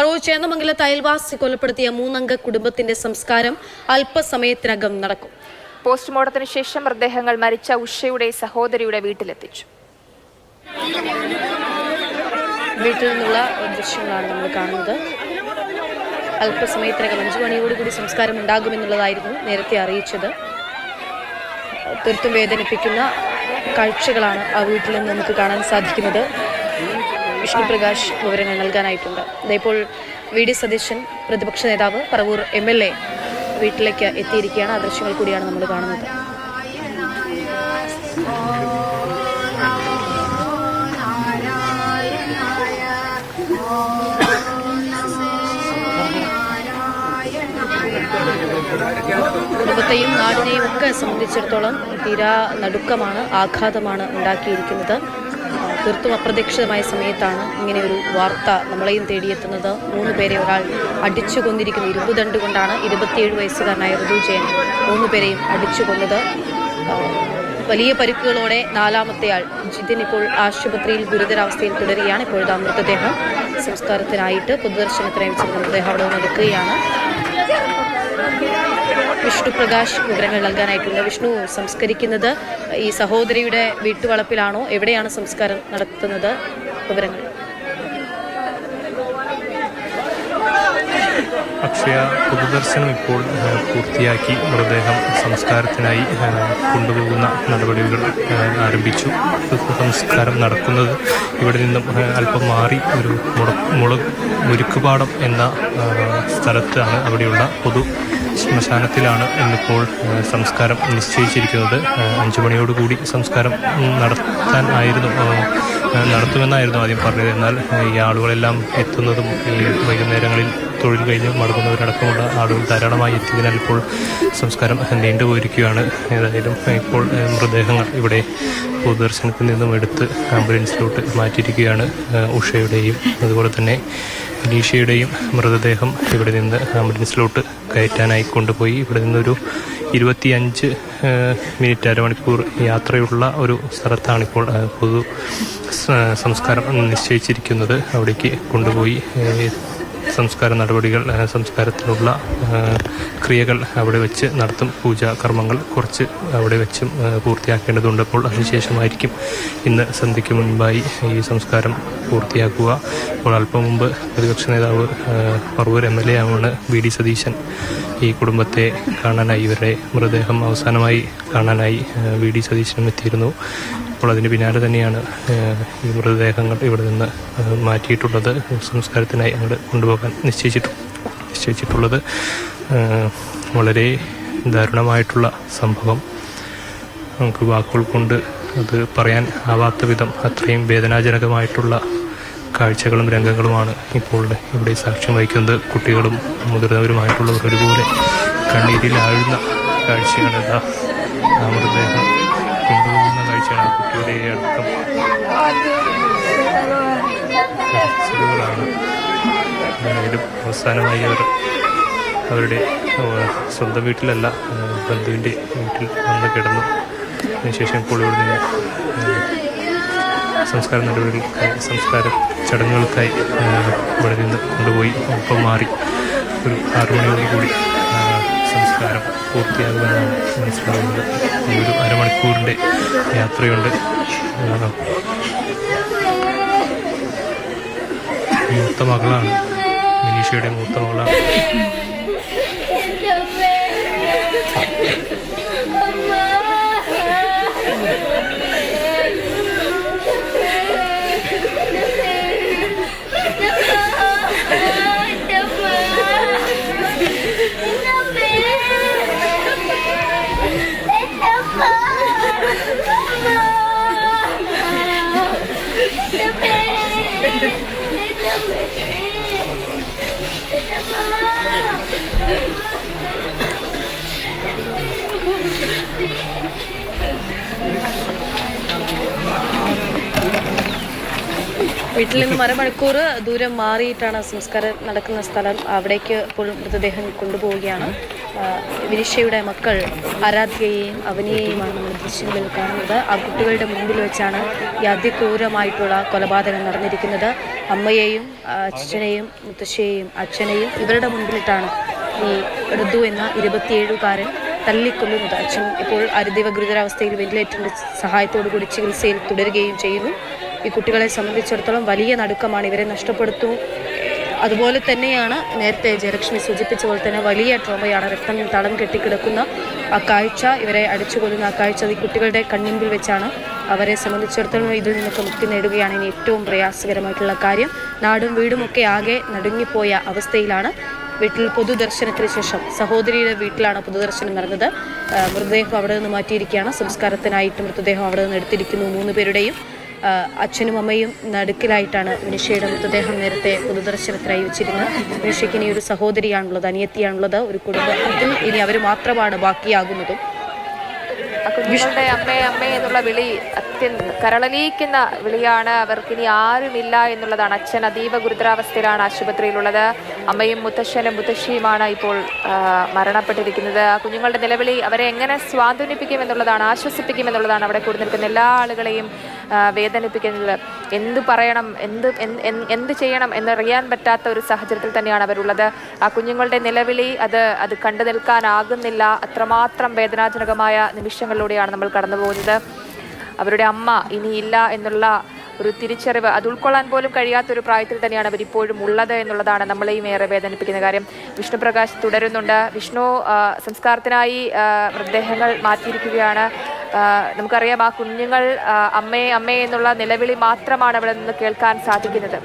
പറവൂർ ചേന്നമംഗലത്ത് അയൽവാസി കൊലപ്പെടുത്തിയ മൂന്നംഗ കുടുംബത്തിന്റെ സംസ്കാരം അല്പസമയത്തിനകം നടക്കും. പോസ്റ്റ്മോർട്ടത്തിന് ശേഷം മൃതദേഹങ്ങൾ മരിച്ച ഉഷയുടെ സഹോദരിയുടെ വീട്ടിലെത്തിച്ചു. വീട്ടിൽ നിന്നുള്ള ദൃശ്യങ്ങളാണ് നമ്മൾ കാണുന്നത്. അല്പസമയത്തിനകം അഞ്ചു മണിയോടുകൂടി സംസ്കാരം ഉണ്ടാകുമെന്നുള്ളതായിരുന്നു നേരത്തെ അറിയിച്ചത്. തീർത്തും വേദനിപ്പിക്കുന്ന കാഴ്ചകളാണ് ആ വീട്ടിൽ നിന്ന് നമുക്ക് കാണാൻ സാധിക്കുന്നത്. വിഷ്ണുപ്രകാശ് വിവരങ്ങൾ നൽകാനായിട്ടുണ്ട്. ഇതേപ്പോൾ വി ഡി സതീശൻ പ്രതിപക്ഷ നേതാവ് പറവൂർ എം എൽ എ വീട്ടിലേക്ക് എത്തിയിരിക്കുകയാണ്. ആ ദൃശ്യങ്ങൾ കൂടിയാണ് നമ്മൾ കാണുന്നത്. കുടുംബത്തെയും നാടിനെയും ഒക്കെ സംബന്ധിച്ചിടത്തോളം തീരാ നടുക്കമാണ് ആഘാതമാണ് ഉണ്ടാക്കിയിരിക്കുന്നത്. തീർത്തും അപ്രതീക്ഷിതമായ സമയത്താണ് ഇങ്ങനെ ഒരു വാർത്ത നമ്മളെയും തേടിയെത്തുന്നത്. മൂന്ന് പേരെ ഒരാൾ അടിച്ചു കൊന്നിരിക്കുന്നു ഇരുമ്പുദണ്ട് കൊണ്ടാണ് ഇരുപത്തിയേഴ് വയസ്സുകാരനായ ഋതു ജയൻ മൂന്ന് പേരെയും അടിച്ചു കൊന്നത് വലിയ പരിക്കുകളോടെ നാലാമത്തെയാൾ ജിതിൻ ഇപ്പോൾ ആശുപത്രിയിൽ ഗുരുതരാവസ്ഥയിൽ തുടരുകയാണ്. ഇപ്പോഴത്തെ മൃതദേഹം സംസ്കാരത്തിനായിട്ട് പൊതുദർശനത്തിനായി വെച്ചിരുന്ന മൃതദേഹം അവിടെ നിന്ന് എടുക്കുകയാണ്. വിഷ്ണു പ്രകാശ് വിവരങ്ങൾ നൽകാനായിട്ടുണ്ട്. വിഷ്ണു സംസ്കരിക്കുന്നത് ഈ സഹോദരിയുടെ വീട്ടുവളപ്പിലാണോ? എവിടെയാണ് സംസ്കാരം നടത്തുന്നത്? വിവരങ്ങൾ. അക്ഷയ പൊതുദർശനം ഇപ്പോൾ പൂർത്തിയാക്കി മൃതദേഹം സംസ്കാരത്തിനായി കൊണ്ടുപോകുന്ന നടപടികൾ ആരംഭിച്ചു. സംസ്കാരം നടക്കുന്നത് ഇവിടെ നിന്നും അല്പം മാറി ഒരു മുള മുളക് മുരുക്കുപാടം എന്ന സ്ഥലത്താണ് അവിടെയുള്ള പൊതു ശ്മശാനത്തിലാണ് ഇന്നിപ്പോൾ സംസ്കാരം നിശ്ചയിച്ചിരിക്കുന്നത്. അഞ്ചു മണിയോടുകൂടി സംസ്കാരം നടത്താൻ ആയിരുന്നു നടത്തുമെന്നായിരുന്നു ആദ്യം പറഞ്ഞത്. എന്നാൽ ഈ ആളുകളെല്ലാം എത്തുന്നതും ഈ വൈകുന്നേരങ്ങളിൽ തൊഴിൽ കഴിഞ്ഞ് മടങ്ങുന്നവരടക്കമുള്ള ആളുകൾ ധാരാളമായി എത്തിയതിനാൽ ഇപ്പോൾ സംസ്കാരം നീണ്ടുപോയിരിക്കുകയാണ്. ഏതായാലും ഇപ്പോൾ മൃതദേഹങ്ങൾ ഇവിടെ പൊതുദർശനത്തിൽ നിന്നും എടുത്ത് ആംബുലൻസിലോട്ട് മാറ്റിയിരിക്കുകയാണ് ഉഷയുടെയും അതുപോലെ തന്നെ അനീഷയുടെയും മൃതദേഹം ഇവിടെ നിന്ന് ആംബുലൻസിലോട്ട് കയറ്റാനായി കൊണ്ടുപോയി. ഇവിടെ നിന്നൊരു ഇരുപത്തിയഞ്ച് മിനിറ്റ് അരമണിക്കൂർ യാത്രയുള്ള ഒരു സ്ഥലത്താണിപ്പോൾ പൊതു സംസ്കാരം നിശ്ചയിച്ചിരിക്കുന്നത്. അവിടേക്ക് കൊണ്ടുപോയി സംസ്കാര നടപടികൾ സംസ്കാരത്തിനുള്ള ക്രിയകൾ അവിടെ വെച്ച് നടത്തും. പൂജാ കർമ്മങ്ങൾ കുറച്ച് അവിടെ വെച്ചും പൂർത്തിയാക്കേണ്ടതുണ്ട്. അപ്പോൾ അതിനുശേഷമായിരിക്കും ഇന്ന് സന്ധ്യയ്ക്ക് മുൻപായി ഈ സംസ്കാരം പൂർത്തിയാക്കുക. അപ്പോൾ അല്പം മുമ്പ് പ്രതിപക്ഷ നേതാവ് പറവൂർ എം എൽ എ ആണ് വി ഡി സതീശൻ. ഈ കുടുംബത്തെ കാണാനായി ഇവരുടെ മൃതദേഹം അവസാനമായി കാണാനായി വി ഡി സതീശനും എത്തിയിരുന്നു. അപ്പോൾ അതിന് പിന്നാലെ തന്നെയാണ് ഈ മൃതദേഹങ്ങൾ ഇവിടെ നിന്ന് മാറ്റിയിട്ടുള്ളത്. സംസ്കാരത്തിനായി അങ്ങോട്ട് കൊണ്ടുപോകാൻ നിശ്ചയിച്ചിട്ടു നിശ്ചയിച്ചിട്ടുള്ളത് വളരെ ദാരുണമായിട്ടുള്ള സംഭവം. നമുക്ക് വാക്കുകൾ കൊണ്ട് അത് പറയാൻ ആവാത്ത വിധം അത്രയും വേദനാജനകമായിട്ടുള്ള കാഴ്ചകളും രംഗങ്ങളുമാണ് ഇപ്പോൾ ഇവിടെ സാക്ഷ്യം വഹിക്കുന്നത്. കുട്ടികളും മുതിർന്നവരുമായിട്ടുള്ളവർ ഒരുപോലെ കണ്ണീരിൽ ആഴുന്ന കാഴ്ചയാണ് ആ മൃതദേഹം. കാഴ്ചയാണ് കുട്ടിയുടെ ഏതായാലും അവസാനമായി അവർ അവരുടെ സ്വന്തം വീട്ടിലല്ല ബന്ധുവിന്റെ വീട്ടിൽ വന്ന് കിടന്നു. അതിനുശേഷം ഏഹ്, സംസ്കാര നടപടികൾക്കായി സംസ്കാര ചടങ്ങുകൾക്കായി ഇവിടെ നിന്ന് കൊണ്ടുപോയി. ഒപ്പം മാറി ഒരു ആറു മണിയോടുകൂടി ഏഹ്, സംസ്കാരം പൂർത്തിയാകുമെന്നാണ് മനസ്സിലാകുന്നത്. ഈ ഒരു അരമണിക്കൂറിന്റെ യാത്രയുണ്ട്. മൂത്ത മകളാണ്. മിനീഷയുടെ മൂത്ത മകളാണ് Eu também. വീട്ടിൽ നിന്ന് അരമണിക്കൂർ ദൂരം മാറിയിട്ടാണ് സംസ്കാരം നടക്കുന്ന സ്ഥലം. അവിടേക്ക് ഇപ്പോൾ മൃതദേഹം കൊണ്ടുപോവുകയാണ്. വിനിഷയുടെ മക്കൾ ആരാധ്യയെയും അവനിയെയുമാണ് നമ്മൾ ദൃശ്യങ്ങളിൽ കാണുന്നത്. ആ കുട്ടികളുടെ മുമ്പിൽ വെച്ചാണ് ഈ അതിക്രൂരമായിട്ടുള്ള കൊലപാതകം നടന്നിരിക്കുന്നത്. അമ്മയെയും അച്ഛനെയും മുത്തശ്ശിയെയും അച്ഛനെയും ഇവരുടെ മുൻപിലിട്ടാണ് ഈ ഋതു എന്ന ഇരുപത്തിയേഴുകാരൻ തല്ലിക്കൊല്ലുന്നത് അച്ഛൻ ഇപ്പോൾ അരുദൈവ ഗുരുതരാവസ്ഥയിൽ വെന്റിലേറ്ററിന്റെ സഹായത്തോടു കൂടി ചികിത്സയിൽ തുടരുകയും ചെയ്യുന്നു. ഈ കുട്ടികളെ സംബന്ധിച്ചിടത്തോളം വലിയ നടുക്കമാണ്. ഇവരെ നഷ്ടപ്പെടുത്തു. അതുപോലെ തന്നെയാണ് നേരത്തെ ജയലക്ഷ്മി സൂചിപ്പിച്ച പോലെ തന്നെ വലിയ ട്രോമയാണ് രക്തം തളം കെട്ടിക്കിടക്കുന്ന ആ കാഴ്ച ഇവരെ അടിച്ചുകൊല്ലുന്ന ആ കാഴ്ച ഈ കുട്ടികളുടെ കണ്ണിമ്പിൽ വെച്ചാണ് അവരെ സംബന്ധിച്ചിടത്തോളം ഇതിൽ നിന്നൊക്കെ മുക്തി നേടുകയാണ് ഇനി ഏറ്റവും പ്രയാസകരമായിട്ടുള്ള കാര്യം. നാടും വീടും ഒക്കെ ആകെ നടുങ്ങിപ്പോയ അവസ്ഥയിലാണ്. വീട്ടിൽ പൊതുദർശനത്തിന് ശേഷം സഹോദരിയുടെ വീട്ടിലാണ് പൊതുദർശനം നടന്നത്. മൃതദേഹം അവിടെ നിന്ന് മാറ്റിയിരിക്കുകയാണ്. സംസ്കാരത്തിനായിട്ട് മൃതദേഹം അവിടെ നിന്ന് എടുത്തിരിക്കുന്നു മൂന്ന് പേരുടെയും. അച്ഛനും അമ്മയും നടുക്കിലായിട്ടാണ് മിനിഷയുടെ മൃതദേഹം നേരത്തെ പൊതുദർശനത്തിനായി വെച്ചിരുന്നത്. മിനിഷയ്ക്ക് ഇനി ഒരു സഹോദരിയാണുള്ളത് അനിയത്തിയാണുള്ളത് ഒരു കുടുംബത്തിൽ ഇനി അവർ മാത്രമാണ് ബാക്കിയാകുന്നതും. കുഞ്ഞുങ്ങളുടെ അമ്മേ അമ്മേ എന്നുള്ള വിളി അത്യന്ത കരളലിയിക്കുന്ന വിളിയാണ്. അവർക്കിനി ആരുമില്ല എന്നുള്ളതാണ്. അച്ഛൻ അതീവ ഗുരുതരാവസ്ഥയിലാണ് ആശുപത്രിയിലുള്ളത്. അമ്മയും മുത്തശ്ശനും മുത്തശ്ശിയുമാണ് ഇപ്പോൾ മരണപ്പെട്ടിരിക്കുന്നത്. ആ കുഞ്ഞുങ്ങളുടെ നിലവിളി അവരെ എങ്ങനെ സ്വാന്തനിപ്പിക്കും എന്നുള്ളതാണ് ആശ്വസിപ്പിക്കും എന്നുള്ളതാണ് അവിടെ കൂടി നിൽക്കുന്ന എല്ലാ ആളുകളെയും വേദനിപ്പിക്കുന്നത്. എന്ത് പറയണം എന്ത് എന്ത് ചെയ്യണം എന്നറിയാൻ പറ്റാത്ത ഒരു സാഹചര്യത്തിൽ തന്നെയാണ് അവരുള്ളത്. ആ കുഞ്ഞുങ്ങളുടെ നിലവിളി അത് അത് കണ്ടു നിൽക്കാനാകുന്നില്ല. അത്രമാത്രം വേദനാജനകമായ നിമിഷങ്ങളിലൂടെയാണ് നമ്മൾ കടന്നു പോകുന്നത്. അവരുടെ അമ്മ ഇനിയില്ല എന്നുള്ള ഒരു തിരിച്ചറിവ് അത് ഉൾക്കൊള്ളാൻ പോലും കഴിയാത്ത ഒരു പ്രായത്തിൽ തന്നെയാണ് അവരിപ്പോഴും ഉള്ളത് എന്നുള്ളതാണ് നമ്മളെയും ഏറെ വേദനിപ്പിക്കുന്ന കാര്യം. വിഷ്ണുപ്രകാശ് തുടരുന്നുണ്ട്. വിഷ്ണു സംസ്കാരത്തിനായി മൃതദേഹങ്ങൾ മാറ്റിയിരിക്കുകയാണ്. നമുക്കറിയാം ആ കുഞ്ഞുങ്ങൾ അമ്മേ അമ്മേ എന്നുള്ള നിലവിളി മാത്രമാണ് അവിടെ നിന്ന് കേൾക്കാൻ സാധിക്കുന്നത്.